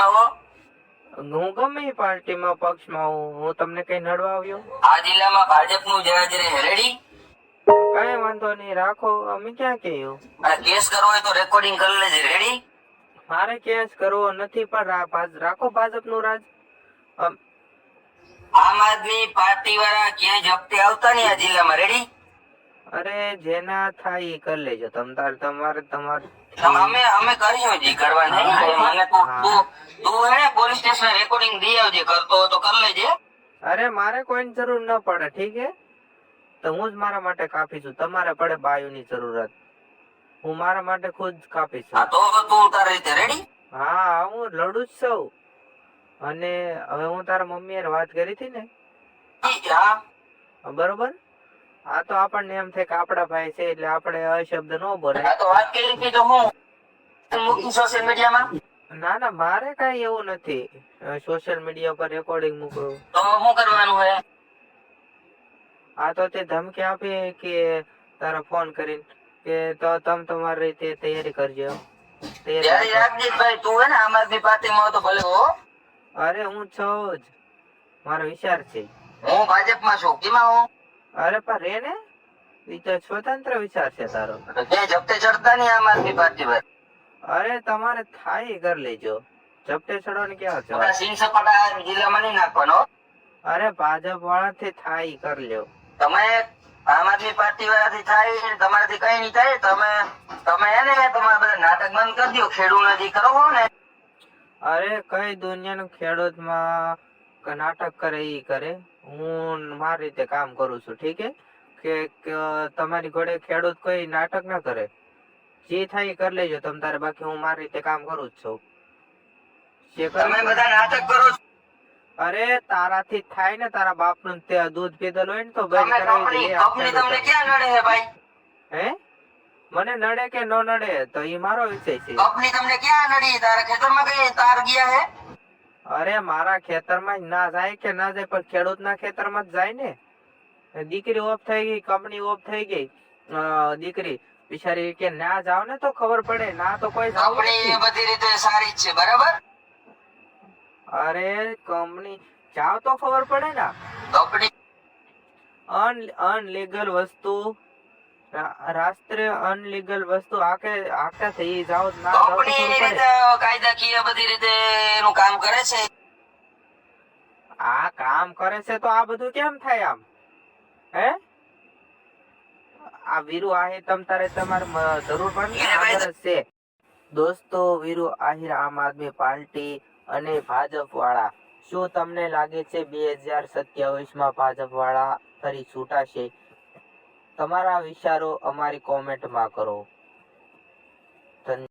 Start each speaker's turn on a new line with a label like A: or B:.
A: પાર્ટીમાં હો?
B: હું ગમે પાર્ટીમાં પક્ષમાં હું હું તમને કઈ નડવા આવ્યો?
A: આ જિલ્લામાં ભાજપનું જરા જરા રેડી
B: કઈ વાંધો નહીં. રાખો. અમે ક્યાં કહ્યું
A: અને કેસ કરવો હોય તો રેકોર્ડિંગ કરી લેજે. રેડી
B: મારે કેસ કરવો નથી પણ રાખો ભાજપનું રાજ.
A: આમ આદમી પાર્ટી વાળા ક્યાંય જપ્તે આવતા નહીં આ જિલ્લામાં. રેડી
B: અરે જેના થાય એ કરી લેજો. તમ તારે તમારે તમારે
A: અમે અમે કરીશું જી કરવા નહીં મને તું તું તું હે પોલીસ સ્ટેશન રેકોર્ડિંગ દી આવજે કરતો તો કરી લેજે.
B: અરે મારે કોઈની જરૂર ન પડે ઠીક હે? તો હું જ મારા માટે કાપી છું. તમારે પડે બાયુની જરૂરત. હું મારા માટે ખુદ કાપી છું.
A: તો તું તારી રીતે રેડી
B: હા હું લડું જ છું. અને હવે હું તારા મમ્મી એ વાત કરી હતી ને? બરોબર? આ તો આપણને એમ થાય કે આપડા ભાઈ છે એટલે આપણે અશબ્દ ન બોલે
A: આ તો વાત કરી હતી તો હું મૂકી સોશિયલ મીડિયામાં
B: ના ના મારે કઈ એવું નથી. સોશિયલ મીડિયા પર રેકોર્ડિંગ મૂકવું.
A: તો શું કરવાનું હોય?
B: આ તો તે ધમકી આપે કે તારા ફોન કરીને કે તો તમે તમારી રીતે તૈયારી કરજો. તૈયારી
A: ત્યારે રાખજે ભાઈ તું હે ને આમ આદમી પાર્ટીમાં તો ભલે હો.
B: અરે હું છું જ. મારો વિચાર છે.
A: હું ભાજપમાં છું. કેમાં હું?
B: અરે પણ રે ને. વિચાર સ્વતંત્ર વિચાર છે તારો.
A: તો જપ્તે ચડતા નહીં આમ આદમી પાર્ટી પર?
B: અરે તમારે થાય ઘર લેજો. ઝપટે ચડવાની ક્યાં છે
A: સિંહ સપાટા જિલ્લામાં નહીં નાખવાનો?
B: અરે ભાજપ વાળાથી થાય કર કરી લ્યો.
A: તમે આમ આદમી પાર્ટી વાળાથી થાય ને તમારાથી કઈ નહીં થાય. તમે તમે એને તમારા બધા નાટક બંધ કરી દો. ખેડૂત નથી કરો ને.
B: અરે કઈ દુનિયાનો ખેડૂતમાં નાટક કરે એ કરે. હું મારી રીતે કામ કરું છું ઠીક કે તમારી ઘોડે ખેડૂત કોઈ નાટક ના કરે. જે થાય એ કરી લેજો તમે તારે બાકી હું મારી રીતે કામ કરું જ છું.
A: તમે બધા નાટક કરો છો.
B: અરે તારાથી થાય ને તારા બાપનું તે દૂધ પીધેલું હોય ને તો બંધ કરાવી
A: કંપની
B: દે આ
A: કંપની તમને ક્યાં નડે છે ભાઈ?
B: હે? મને નડે કે ન નડે તો એ મારો વિષય છે.
A: કંપની તમને ક્યાં નડી? તારા ખેતરમાં કઈ તાર ગયા હે?
B: અરે મારા ખેતરમાં ના જાય કે ના જાય પણ ખેડૂતના ખેતરમાં જ જાય ને. દીકરી ઓફ થઈ ગઈ કંપની ઓફ થઈ ગઈ. દીકરી બિચારી કે ના જાવ ને તો ખબર પડે ના તો કોઈ જાવ
A: નહીં બધી રીતે સારી છે બરાબર?
B: અરે કંપની જાવ તો ખબર પડે ને.
A: કંપની
B: અનલીગલ વસ્તુ રાષ્ટ્રીય અનલીગલ વસ્તુ આખે આખા થઈ જાવ ના
A: કંપની રીતે કાયદાકીય બધી રીતે એનું કામ કરે છે?
B: આ કામ કરે છે તો આ બધું કેમ થાય આમ? હે? આ વીરુ આહિર તમ તારે તમારે જરૂર છે. દોસ્તો વીરુ આહિર આમ આદમી પાર્ટી અને ભાજપ વાળા શું તમને લાગે છે બે હજાર સત્યાવીસમાં ભાજપ વાળા ફરી છૂટાશે? તમારા વિચારો અમારી કોમેન્ટમાં કરો.